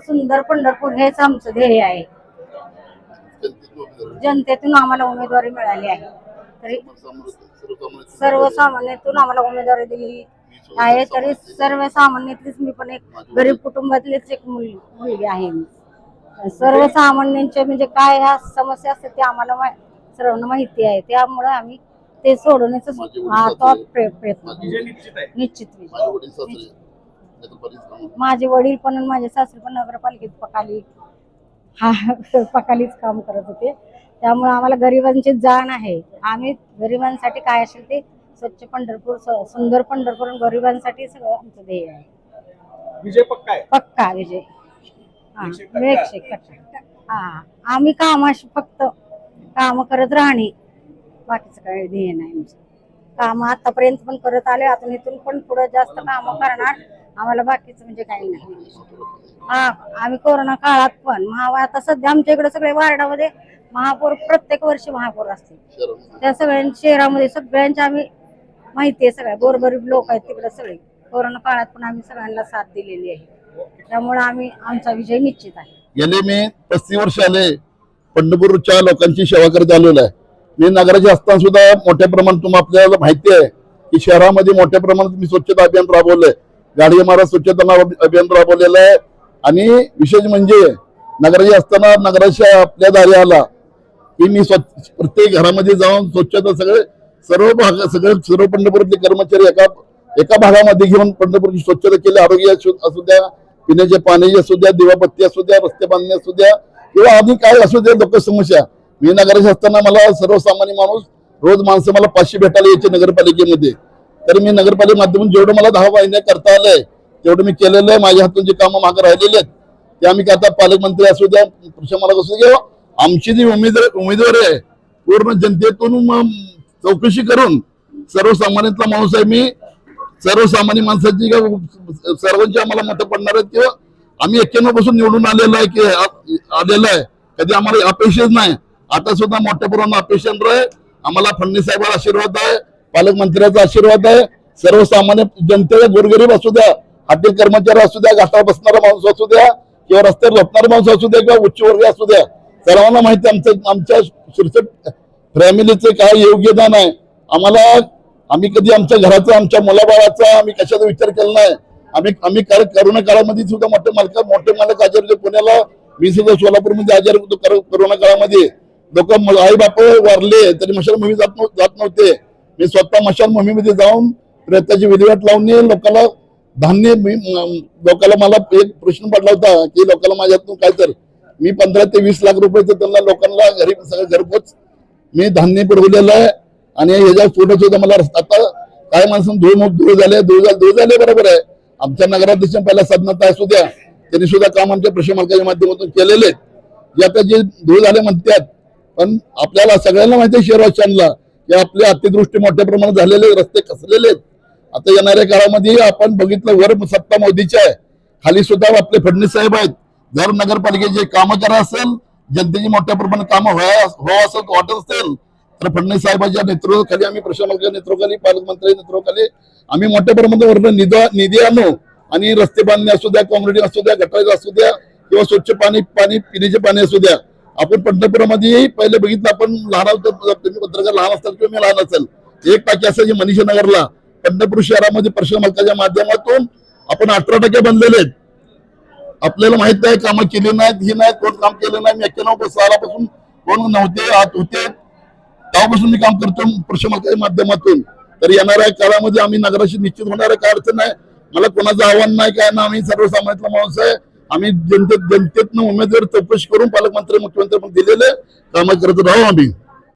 सुंदर पंढरपूर हेच आमचं ध्येय आहे. जनतेतून आम्हाला उमेदवारी मिळाली आहे. तरी सर्वसामान्यातून आम्हाला उमेदवारी दिली आहे. तरी सर्वसामान्यातलीच मी पण एक गरीब कुटुंबातलीच एक मुलगी मुलगी आहे मी. सर्वसामान्यांच्या म्हणजे काय ह्या समस्या असतात ते आम्हाला सर्वांना माहिती आहे. त्यामुळे आम्ही ते सोडवण्याचा हा तो प्रयत्न निश्चित. माझे वडील पण आणि माझे सासरे पण नगरपालिकेत पकाली. हा पकालीच काम करत होते. त्यामुळे आम्हाला गरिबांची जाण आहे. आम्ही गरिबांसाठी काय असेल ते स्वच्छ पंढरपूर सुंदर पंढरपूर आणि गरिबांसाठी सगळं आमचं ध्येय आहे. विजय पक्का आहे? पक्का विजय. हा एकशे टक्का. हा आम्ही कामाशी फक्त काम करत राहणे. बाकीचं काही ध्येय नाही आमचं. काम आतापर्यंत पण करत आले आता इथून पण पुढे जास्त काम करणार. आम्हाला बाकीचं म्हणजे काही नाही. हा आम्ही कोरोना काळात पण महा आता सध्या आमच्या इकडे सगळे वार्डामध्ये महापौर प्रत्येक वर्षी महापौर असते त्या सगळ्यांच्या शहरामध्ये सगळ्यांच्या आम्ही माहिती आहे सगळ्या. गोरगरीब लोक आहेत तिकडे सगळे. कोरोना काळात पण आम्ही सगळ्यांना साथ दिलेली आहे. त्यामुळे आम्ही आमचा विजय निश्चित आहे. गेले मी पस्तीस वर्ष आले. पंढरपूरच्या लोकांची सेवा करत आलेलो आहे. मी नगराचे असताना सुद्धा मोठ्या प्रमाणात तुम्हाला आपल्याला माहिती आहे की शहरामध्ये मोठ्या प्रमाणात मी स्वच्छता अभियान राबवलंय. गाडी महाराज स्वच्छता अभियान राबवलेलं आहे. आणि विशेष म्हणजे नगराचे असताना नगराच्या आपल्या दारी आला की मी स्वच्छ प्रत्येक घरामध्ये जाऊन स्वच्छता सगळे सर्व भाग सगळे सर्व पंढरपूरातले कर्मचारी एका एका भागामध्ये घेऊन पंढरपूरची स्वच्छता केली. आरोग्य असू द्या पिण्याचे पाणी असू द्या दिवाबत्ती असू द्या रस्ते बांधणे असू द्या किंवा आधी काय असू द्या लोक समस्या. मी नगराध्यक्ष असताना मला सर्वसामान्य माणूस रोज माणसं मला पाचशे भेटायला यायचे नगरपालिकेमध्ये. तरी मी नगरपालिका माध्यमातून जेवढं मला दहा वाहिन्या करता आलंय तेवढं मी केलेलं आहे. माझ्या हातून जे कामं मागे राहिलेले आहेत ते आम्ही काय आता पालकमंत्री असू द्या मला असू द्या आमची जी उमेदवार उमेदवार आहे पूर्ण जनतेतून चौकशी करून सर्वसामान्यातला माणूस आहे मी. सर्वसामान्य माणसाची सर्वांची आम्हाला मतं पडणार आहेत किंवा आम्ही एक्क्याण्णवपासून निवडून आलेलो आहे की आ- आलेलो आहे. कधी आम्हाला अपेक्षाच नाही. आता सुद्धा मोठ्या प्रमाणात अपेक्षा आहे. आम्हाला फडणवीस साहेबांना आशीर्वाद आहे. पालकमंत्र्याचा आशीर्वाद आहे. सर्वसामान्य जनतेला गोरगरीब असू द्या हॉटेल कर्मचारी असू द्या घाटावर बसणारा माणूस असू द्या किंवा रस्त्यावर झोपणारा माणूस असू द्या किंवा उच्चवर्गीय असू द्या सर्वांना माहिती आमचं आमच्या शिरसट फॅमिलीचं काय योगदान आहे. आम्हाला आम्ही कधी आमच्या घराचा आमच्या मुलाबाळाचा आम्ही कशाचा विचार केला नाही. आम्ही आम्ही कर- करोना काळामध्ये सुद्धा मोठे मालक मोठे मालक आजार होते पुण्याला मी सुद्धा सोलापूरमध्ये आजार होतो करोना काळामध्ये. लोक आई बाप वारले तरी मशाल भूमी जात नव्ह- जात नव्हते. मी स्वतः मशाल मोहिमेमध्ये जाऊन प्रयत्नाची विल्हेवाट लावून लोकांना धान्य मी- लोकांना मला एक प्रश्न पडला होता की लोकांना माझ्यातून काय तर मी पंधरा ते वीस लाख रुपयाचं त्यांना लोकांना घरी सगळं घरपोच मी धान्य पुरवलेलं आहे आणि ह्याच्या पुढे सुद्धा मला आता काय माणसं धूळ मग धूळ झाले धूळ झाले धूळ झाले बरोबर आहे आमच्या नगराध्यक्ष पहिल्या साधनात असू द्या त्यांनी सुद्धा काम आमच्या प्रश्न माध्यमातून केलेले आहेत. जे आता जे धूळ झाले म्हणतात पण आपल्याला सगळ्यांना माहिती आहे शहरवाशांना या आपले अतिदृष्टी मोठ्या प्रमाणात झालेले रस्ते कसलेले आहेत. आता येणाऱ्या काळामध्ये आपण बघितलं वर सत्ता मोदीची आहे. खाली सुद्धा आपले फडणवीस साहेब आहेत. जर नगरपालिकेचे कामं करा असेल जनतेची मोठ्या प्रमाणात कामं व्हाय हो व्हावं असं वाटत असेल तर फडणवीस साहेबांच्या नेतृत्वाखाली आम्ही प्रशासनाच्या नेतृत्वाखाली पालकमंत्री नेतृत्वाखाली आम्ही मोठ्या प्रमाणात वरनं निधी निधी आणू. आणि रस्ते बांधणे असू द्या काँक्रिटी असू द्या गटारी असू द्या किंवा स्वच्छ पाणी पाणी पिण्याचे पाणी असू द्या. आपण पंढरपुरामध्ये पहिले बघितलं आपण लहान होतो तुम्ही पत्रकार लहान असाल किंवा मी लहान असेल एक टाकी असायची मनीषा नगरला पंढरपूर शहरामध्ये प्रशासन मालकाच्या माध्यमातून आपण अठरा टक्के बनलेले आहेत. आपल्याला माहीत आहे कामं केली नाहीत ही नाहीत कोण काम केलं नाही मी एक्क्याण्णव सालापासून कोण नव्हते आत होते. तेव्हापासून मी काम करतो प्रशासनाच्या माध्यमातून. तर येणाऱ्या काळामध्ये आम्ही नगराशी निश्चित होणार आहे काय अडचण नाही. मला कोणाचं आव्हान नाही काय ना आम्ही सर्वसामान्यातला माणूस आहे. आम्ही जनतेत जनतेतनं उमेदवार चौकशी करून पालकमंत्री मुख्यमंत्री पण दिलेले कामं करत राहू आम्ही.